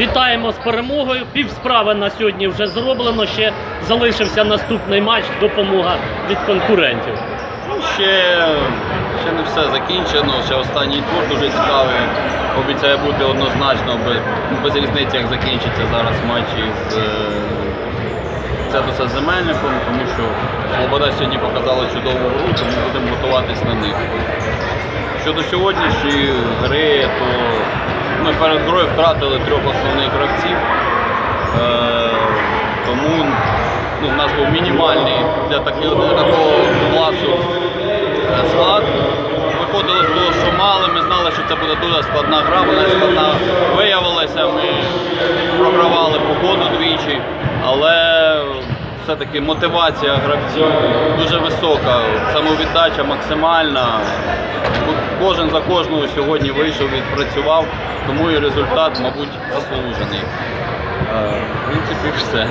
Вітаємо з перемогою. Пів справи на сьогодні вже зроблено. Ще залишився наступний матч. Допомога від конкурентів. Ще, ще не все закінчено, ще останній тур дуже цікавий. Обіцяє бути однозначно, без, без різниці, як закінчиться зараз матч із е, Цетуса Земельником, тому що Слобода сьогодні показала чудову гру, тому будемо готуватись на них. Щодо сьогоднішньої гри, перед грою втратили трьох основних гравців. Е, тому ну, в нас був мінімальний для такого, для такого класу е, склад. Виходили з того, що мали, ми знали, що це буде дуже складна гра, вона складна виявилася, ми програвали по ходу двічі, але все-таки мотивація гравців дуже висока, самовіддача максимальна. Кожен за кожного сьогодні вийшов, відпрацював, тому і результат, мабуть, заслужений. Е, В принципі, все.